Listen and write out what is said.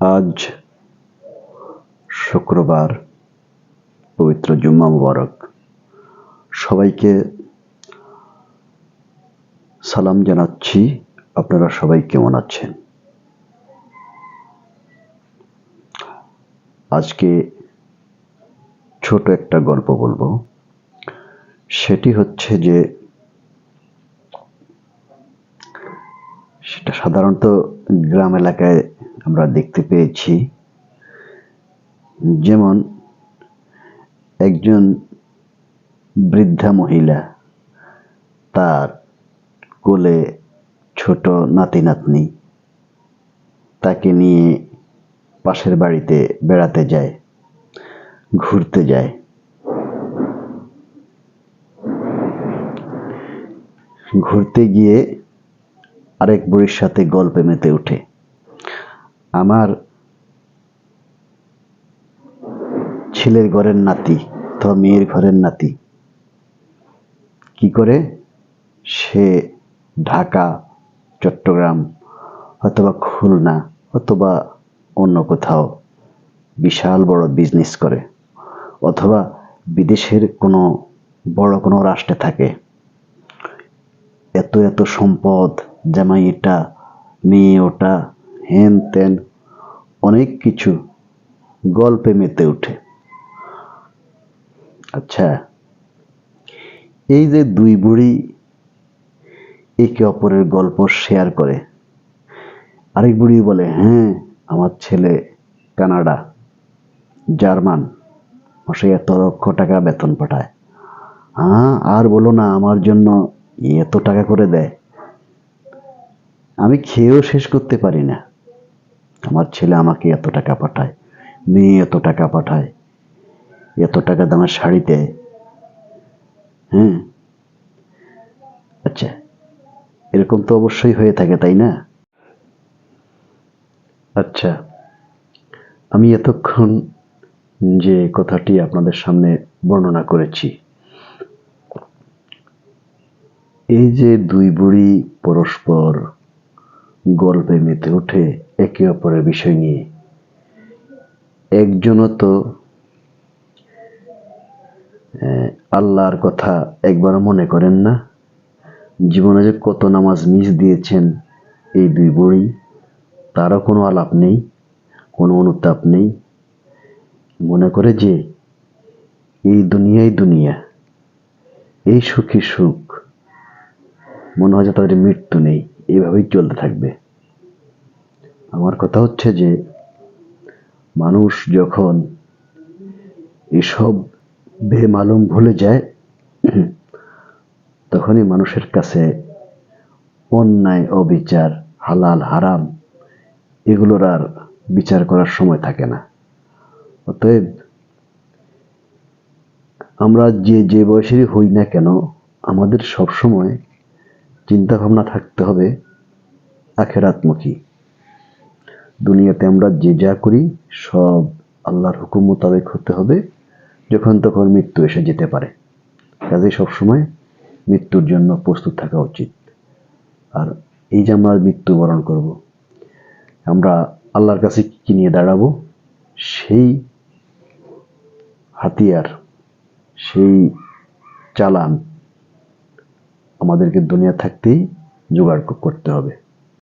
আজ শুক্রবার পবিত্র জুম্মা মুবারক। সবাইকে সালাম জানাচ্ছি। আপনারা সবাই কেমন আছেন? আজকে ছোট একটা গল্প বলব। সেটি হচ্ছে যে, সেটা সাধারণত গ্রাম এলাকায় আমরা দেখতে পেয়েছি যেমন একজন বৃদ্ধা মহিলা, তার কোলে ছোট নাতি নাতনি তাকে নিয়ে পাশের বাড়িতে বেড়াতে যায়, ঘুরতে যায়। ঘুরতে গিয়ে আরেক বুড়ির সাথে গল্পে মেতে ওঠে। আমার ছেলের ঘরের নাতি অথবা মেয়ের ঘরের নাতি। কি করে? সে ঢাকা, চট্টগ্রাম অথবা খুলনা অথবা অন্য কোথাও বিশাল বড় বিজনেস করে অথবা বিদেশের কোনো বড় কোনো রাষ্ট্রে থাকে। এত এত সম্পদ, জামাই এটা, মেয়ে ওটা হেন তেন অনেক কিছু গল্পে মেতে ওঠে। আচ্ছা এই যে দুই বুড়ি একে অপরের গল্প শেয়ার করে, আরেক বুড়ি বলে হ্যাঁ আমার ছেলে কানাডা, জার্মান সে এত লক্ষ টাকা বেতন পাঠায়। হ্যাঁ আর বলো না, আমার জন্য এত টাকা করে দেয়। আমি খেয়েও শেষ করতে পারি না। আমার ছেলে আমাকে এত টাকা পাঠায়, মেয়ে এত টাকা পাঠায়, এত টাকা দামের শাড়ি দেয়। হ্যাঁ? আচ্ছা এরকম তো অবশ্যই হয়ে থাকে, তাই না? আচ্ছা আমি এতক্ষণ যে কথাটি আপনাদের সামনে বর্ণনা করেছি, এই যে দুই বুড়ি পরস্পর গল্পে মেতে ওঠে একে অপরের বিষয় নিয়ে। একজনও তো আল্লাহর কথা একবারও মনে করেন না। জীবনে যে কত নামাজ মিস দিয়েছেন এই দুই বুড়ি, তারও কোনো আলাপ নেই, কোনো অনুতাপ নেই। মনে করে যে, এই দুনিয়াই দুনিয়া, এই সুখী সুখ। মনে হয় যে তাদের মৃত্যু নেই। এইভাবেই চলতে থাকবে। আমার কথা হচ্ছে যে, মানুষ যখন এসব বেমালুম ভুলে যায়, তখনই মানুষের কাছে অন্যায়, অবিচার, হালাল, হারাম এগুলোর আর বিচার করার সময় থাকে না। অতএব আমরা যে যে বয়সেরই হই না কেন, আমাদের সবসময় চিন্তা ভাবনা থাকতে হবে আখেরাতমুখী। দুনিয়াতে আমরা যে যা করি, সব আল্লাহর হুকুম মোতাবেক হতে হবে যখন তখন মৃত্যু এসে যেতে পারে। কাজে সবসময় মৃত্যুর জন্য প্রস্তুত থাকা উচিত। আর এই যে আমরা মৃত্যুবরণ করব, আমরা আল্লাহর কাছে কী নিয়ে দাঁড়াবো, সেই হাতিয়ার, সেই চালান আমাদেরকে দুনিয়া থাকতেই জোগাড় করতে হবে।